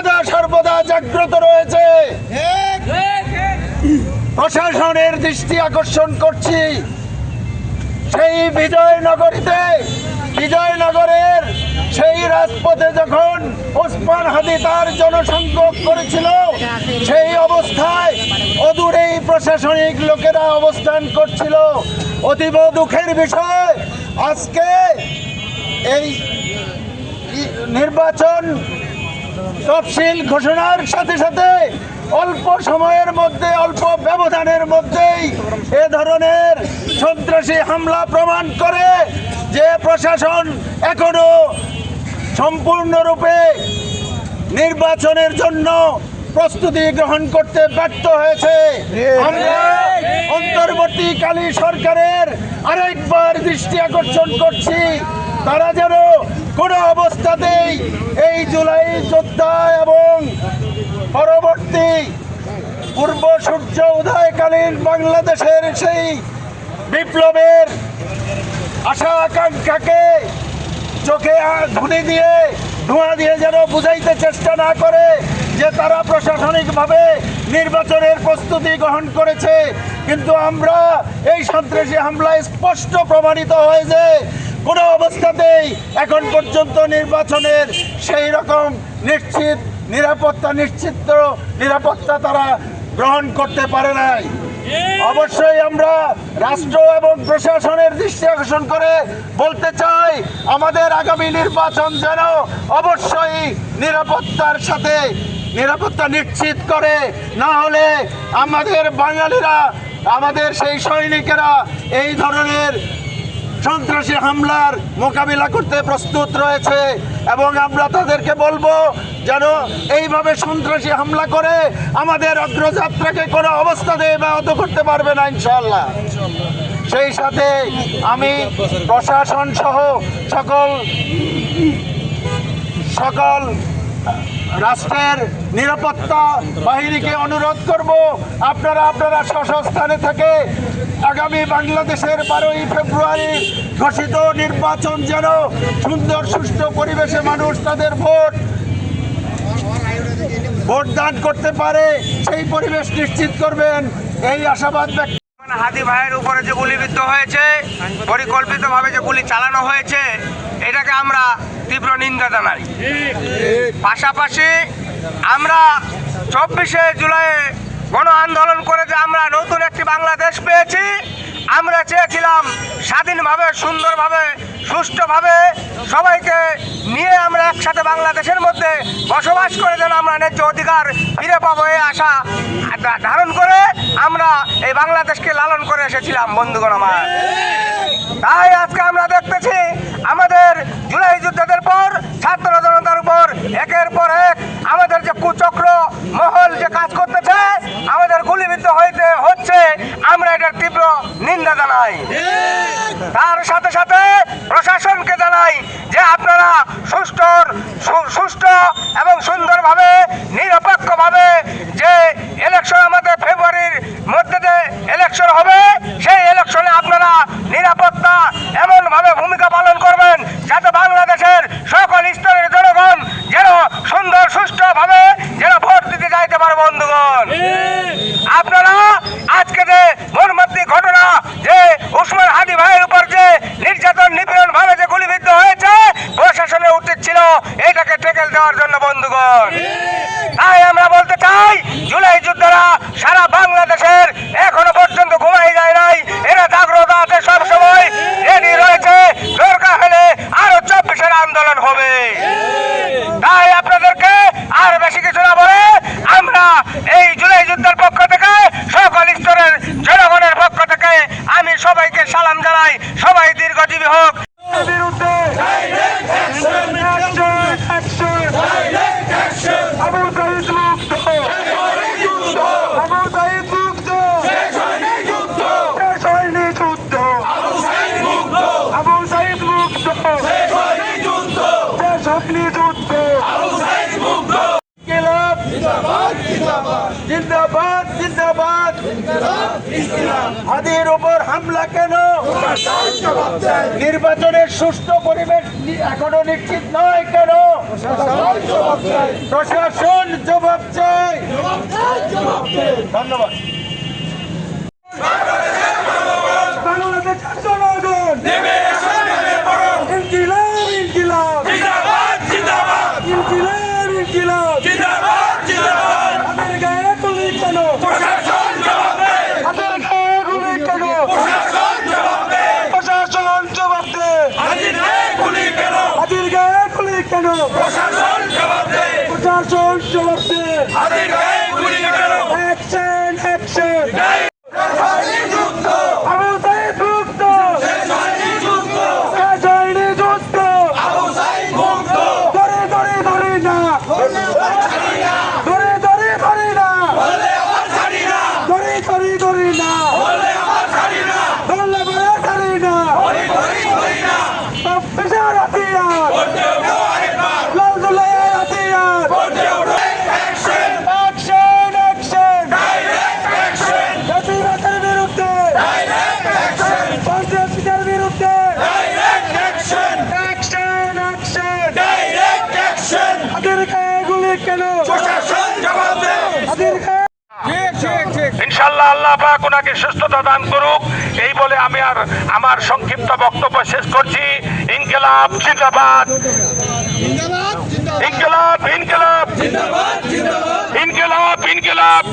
সদা সর্বদা জাগ্রত রয়েছে। প্রশাসনের দৃষ্টি আকর্ষণ করছি। সেই বিজয়নগরীতে বিজয়নগরের সেই রাজপথে যখন ওসমান হাদি তার জনসংযোগ করেছিল সেই অবস্থায় অদূরেই প্রশাসনিক লোকেরা অবস্থান করছিল। অতীব দুঃখের বিষয় আজকে এই নির্বাচন তফসিল ঘোষণার সাথে সাথে অল্প সময়ের মধ্যে, অল্প ব্যবধানের মধ্যেই এ ধরনের সন্ত্রাসী হামলা প্রমাণ করে যে প্রশাসন এখনও সম্পূর্ণরূপে নির্বাচনের জন্য প্রস্তুতি গ্রহণ করতে ব্যর্থ হয়েছে। অন্তর্বর্তীকালী সরকারের আরেকবার দৃষ্টি আকর্ষণ করছি। তারা যেন কোনো অবস্থাতেই এই জুলাই যোদ্ধা এবং পরবর্তী পূর্ব সূর্য উদয়কালীন বাংলাদেশের সেই বিপ্লবের আশা আকাঙ্ক্ষাকে চোখে ধুলি দিয়ে, ধোঁয়া দিয়ে যেন বুঝাইতে চেষ্টা না করে যে তারা প্রশাসনিকভাবে নির্বাচনের প্রস্তুতি গ্রহণ করেছে। কিন্তু আমরা এই সন্ত্রাসী হামলায় স্পষ্ট প্রমাণিত হয়েছে কোনো অবস্থাতেই এখন পর্যন্ত নির্বাচনের সেই রকম নিশ্চিত নিরাপত্তা নিশ্চিত নিরাপত্তা তারা গ্রহণ করতে পারে নাই। অবশ্যই আমরা রাষ্ট্র এবং প্রশাসনের দৃষ্টি আকর্ষণ করে বলতে চাই, আমাদের আগামী নির্বাচন যেন অবশ্যই নিরাপত্তার সাথে নিরাপত্তা নিশ্চিত করে, না হলে আমাদের বাঙালিরা, আমাদের সেই সৈনিকেরা এই ধরনের সন্ত্রাসী হামলার মোকাবিলা করতে প্রস্তুত রয়েছে এবং আমরা তাদেরকে বলব যেন এইভাবে সন্ত্রাসী হামলা করে আমাদের অগ্রযাত্রাকে কোনো অবস্থাতে ব্যাহত করতে পারবে না ইনশাল্লাহ সেই সাথে আমি প্রশাসন সহ সকল সকল রাষ্ট্রের নিরাপত্তা বাহিনীকে অনুরোধ করব, আপনারা আপনারা স্ব স্থানে থেকে আগামী বাংলাদেশের বারোই ফেব্রুয়ারি ঘোষিত নির্বাচন যেন সুন্দর, সুষ্ঠু পরিবেশে মানুষ তাদের ভোট ভোট দান করতে পারে, সেই পরিবেশ নিশ্চিত করবেন। এই আশাবাদ ব্যক্ত হাদি ভাইয়ের উপরে যে গুলিবিদ্ধ হয়েছে, পরিকল্পিতভাবে যে গুলি চালানো হয়েছে, এটাকে আমরা তীব্র নিন্দা জানাই। পাশাপাশি আমরা চব্বিশে জুলাই গণ আন্দোলন করে যে আমরা নতুন একটি বাংলাদেশ পেয়েছি, আমরা চেয়েছিলাম স্বাধীনভাবে, সুন্দরভাবে, সুষ্ঠুভাবে সবাইকে নিয়ে আমরা একসাথে বাংলাদেশের মধ্যে বসবাস করে যেন আমরা ন্যায্য অধিকার ফিরে পাবো এই আশা ধারণ করে আমরা এই বাংলাদেশকে লালন করে এসেছিলাম, বন্ধুগণ আমার। তাই আজকে আমরা দেখতেছি আমাদের জুলাই যুদ্ধের পর ছাত্র জনতার উপর একের পর এক হাদির উপর হামলা কেন? নির্বাচনের সুস্থ পরিবেশ এখনও নিশ্চিত নয় কেন? প্রশাসন জবাব চাই ধন্যবাদ। corruption! ইনশাল্লাহ আল্লাহ পাক ওনাকে সুস্থতা দান করুক। এই বলে আমি আর আমার সংক্ষিপ্ত বক্তব্য শেষ করছি। ইনকেলাব জিন্দাবাদ। ইনকেলাব ইনকেলাব। ইনকেলাব ইনকেলাব।